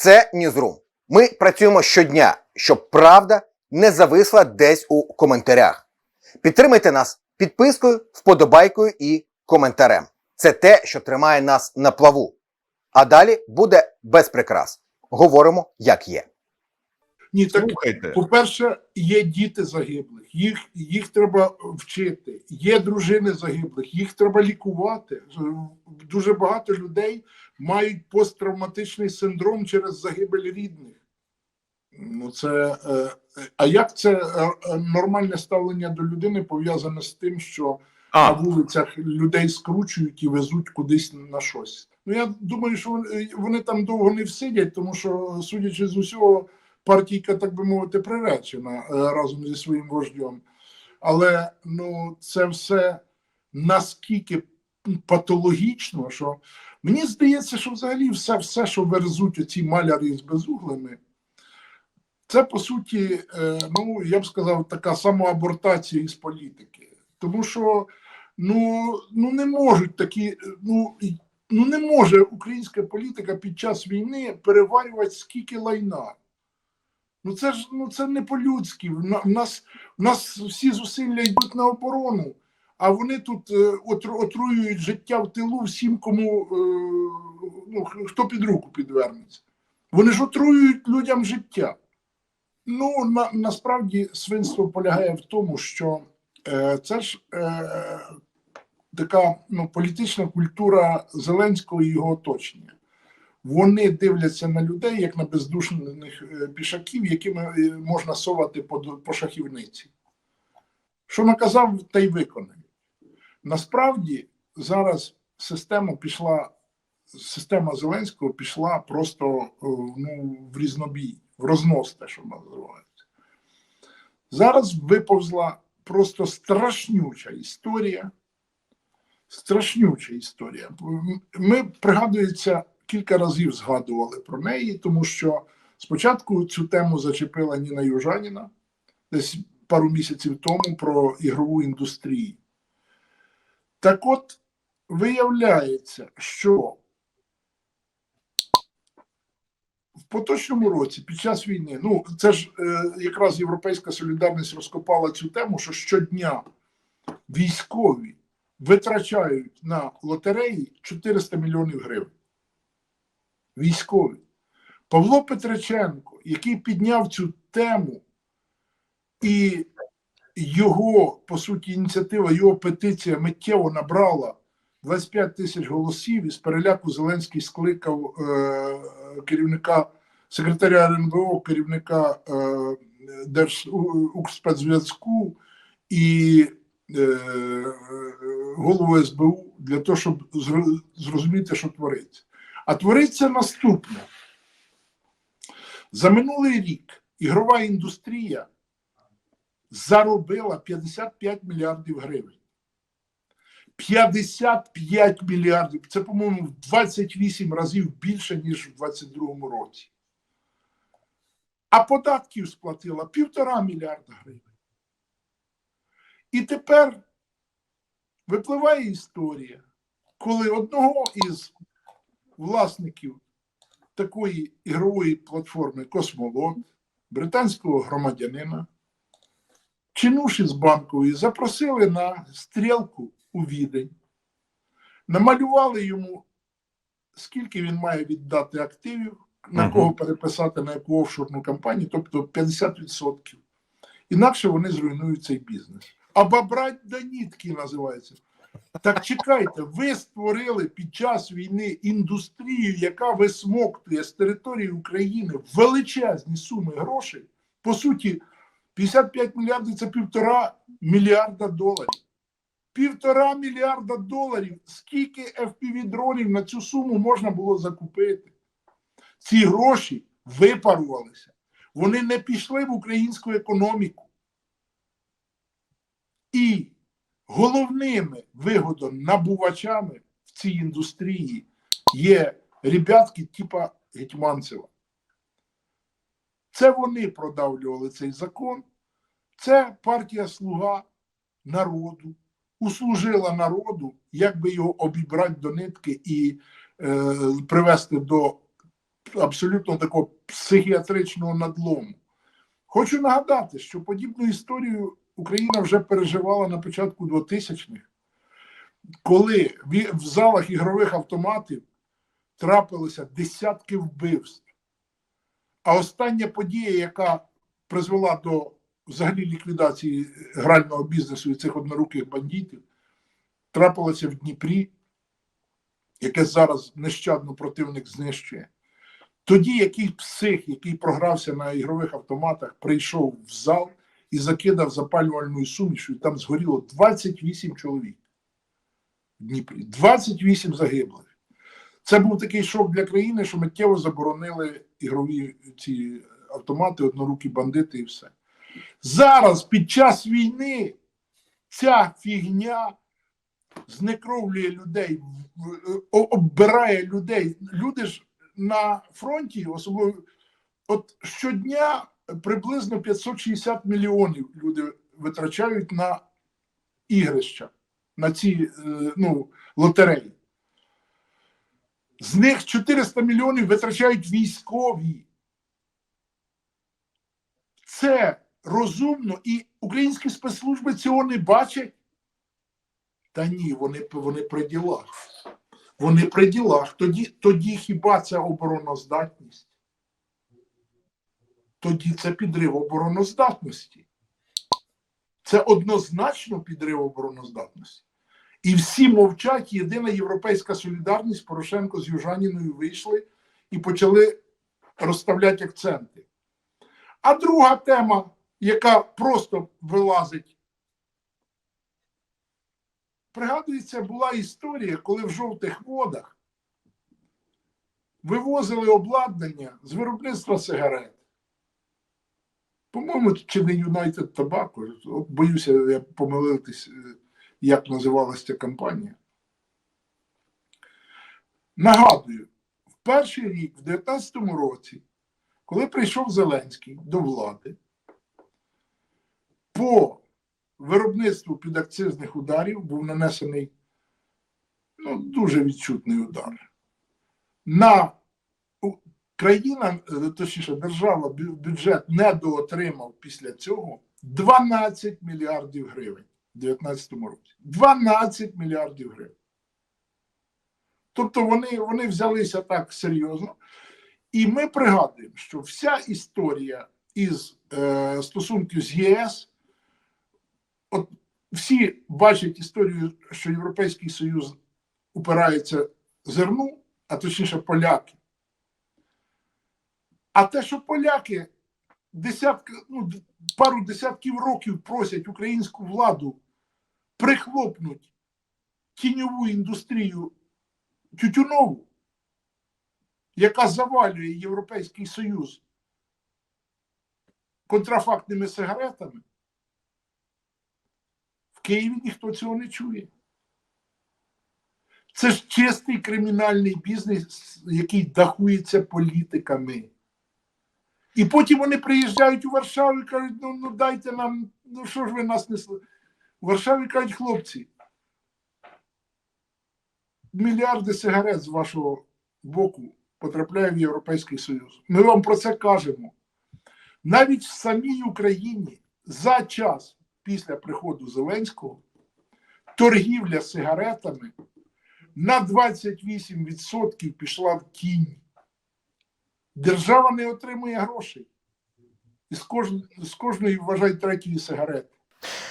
Це Ньюзрум. Ми працюємо щодня, щоб правда не зависла десь у коментарях. Підтримайте нас підпискою, вподобайкою і коментарем. Це те, що тримає нас на плаву. А далі буде без прикрас. Говоримо, як є. Ні, так по-перше, є діти загиблих, їх, їх треба вчити. Є дружини загиблих, їх треба лікувати. Дуже багато людей мають посттравматичний синдром через загибель рідних. Ну, це, е, а як це е, е, нормальне ставлення до людини пов'язане з тим, що на вулицях людей скручують і везуть кудись на щось. Ну я думаю, що вони, вони там довго не всидять, тому що, судячи з усього, партійка, так би мовити, приречена е, разом зі своїм вождем. Але ну це все наскільки патологічно, що мені здається, що взагалі все, все що верзуть оці маляри з безуглими, це по суті, е, ну я б сказав, така самоабортація із політики. Тому що ну, ну не можуть такі, ну, ну не може українська політика під час війни переварювати скільки лайна. Ну це ж ну це не по-людськи. В нас, в нас всі зусилля йдуть на оборону, а вони тут е, отруюють життя в тилу всім, кому е, ну, хто під руку підвернеться. Вони ж отруюють людям життя. Ну, на, насправді свинство полягає в тому, що е, це ж е, така ну, політична культура Зеленського і його оточення. Вони дивляться на людей як на бездушних пішаків, якими е, можна совати по, по шахівниці. Що наказав, та й виконає. Насправді зараз система пішла, система Зеленського пішла просто е, ну, в різнобій, в рознос, те, що називається. Зараз виповзла просто страшнюча історія. Страшнюча історія. Ми, пригадується, кілька разів згадували про неї, тому що спочатку цю тему зачепила Ніна Южаніна десь пару місяців тому про ігрову індустрію. Так от, виявляється, що в поточному році, під час війни, ну це ж е, якраз Європейська солідарність розкопала цю тему, що щодня військові витрачають на лотереї 400 мільйонів гривень. Військові. Павло Петриченко, який підняв цю тему, і його, по суті, ініціатива, його петиція миттєво набрала 25 тисяч голосів, і з переляку Зеленський скликав е, керівника секретаря РНБО, керівника е, Держукрспецзв'язку і е, голову СБУ для того, щоб зрозуміти, що твориться. А твориться наступне. За минулий рік ігрова індустрія заробила 55 мільярдів гривень. 55 мільярдів. Це, по-моєму, в 28 разів більше, ніж в 2022 році. А податків сплатила півтора мільярда гривень. І тепер випливає історія, коли одного із власників такої ігрової платформи Космолот, британського громадянина, чинуші з банкової запросили на стрілку у відень, намалювали йому, скільки він має віддати активів, на кого переписати на яку офшорну компанію, тобто 50%. Інакше вони зруйнують цей бізнес. А бабрать до нітки називається. Так чекайте, ви створили під час війни індустрію, яка висмоктує з території України величезні суми грошей. По суті, 55 мільярдів це півтора мільярда доларів. Півтора мільярда доларів. Скільки FPV-дронів на цю суму можна було закупити? Ці гроші випарувалися. Вони не пішли в українську економіку. І головними вигодонабувачами в цій індустрії є ребятки типа Гетьманцева. Це вони продавлювали цей закон. Це партія Слуга народу, услужила народу, як би його обібрати до нитки і е, привести до абсолютно такого психіатричного надлому. Хочу нагадати, що подібну історію Україна вже переживала на початку 2000-х, коли в залах ігрових автоматів трапилися десятки вбивств. А остання подія, яка призвела до взагалі ліквідації грального бізнесу і цих одноруких бандитів, трапилася в Дніпрі, яке зараз нещадно противник знищує. Тоді який псих, який програвся на ігрових автоматах, прийшов в зал і закидав запалювальною сумішю, і там згоріло 28 чоловік в Дніпрі. 28 загиблих. Це був такий шок для країни, що миттєво заборонили ігрові ці автомати, однорукі бандити і все. Зараз, під час війни, ця фігня знекровлює людей, оббирає людей. Люди ж на фронті, особливо от щодня приблизно 560 мільйонів люди витрачають на ігрища, на ці е, ну, лотереї. З них 400 мільйонів витрачають військові. Це розумно, і українські спецслужби цього не бачать. Та ні, вони, вони при ділах. Вони при ділах. Тоді, тоді хіба це обороноздатність? Тоді це підрив обороноздатності. Це однозначно підрив обороноздатності. І всі мовчать, єдина європейська солідарність, Порошенко з Южаніною вийшли і почали розставляти акценти. А друга тема, яка просто вилазить, пригадується, була історія, коли в жовтих водах вивозили обладнання з виробництва сигарет. По-моєму, чи не United Tobacco, боюся, я помилитись, е, як називалася ця компанія. Нагадую, в перший рік, в 2019 році, коли прийшов Зеленський до влади, по виробництву підакцизних ударів був нанесений ну, дуже відчутний удар. На країна, е, точніше, держава, бюджет недоотримав після цього 12 мільярдів гривень 2019 році. 12 мільярдів гривень. Тобто вони, вони взялися так серйозно. І ми пригадуємо, що вся історія із е, стосунків з ЄС, от всі бачать історію, що Європейський Союз упирається зерну, а точніше поляки. А те, що поляки десятки, ну, пару десятків років просять українську владу прихлопнуть тіньову індустрію тютюнову, яка завалює Європейський Союз контрафактними сигаретами, в Києві ніхто цього не чує. Це ж чистий кримінальний бізнес, який дахується політиками. І потім вони приїжджають у Варшаву і кажуть, ну, ну дайте нам, ну що ж ви нас не сл-?» У Варшаві кажуть, хлопці, мільярди сигарет з вашого боку потрапляє в Європейський Союз. Ми вам про це кажемо. Навіть в самій Україні за час після приходу Зеленського торгівля сигаретами на 28% пішла в тінь. Держава не отримує грошей. І з, кож... з кожної вважай третьої сигарети.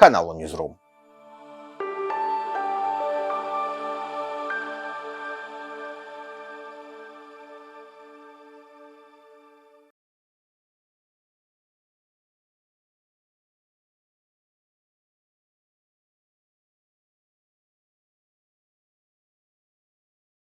каналу Newsroom.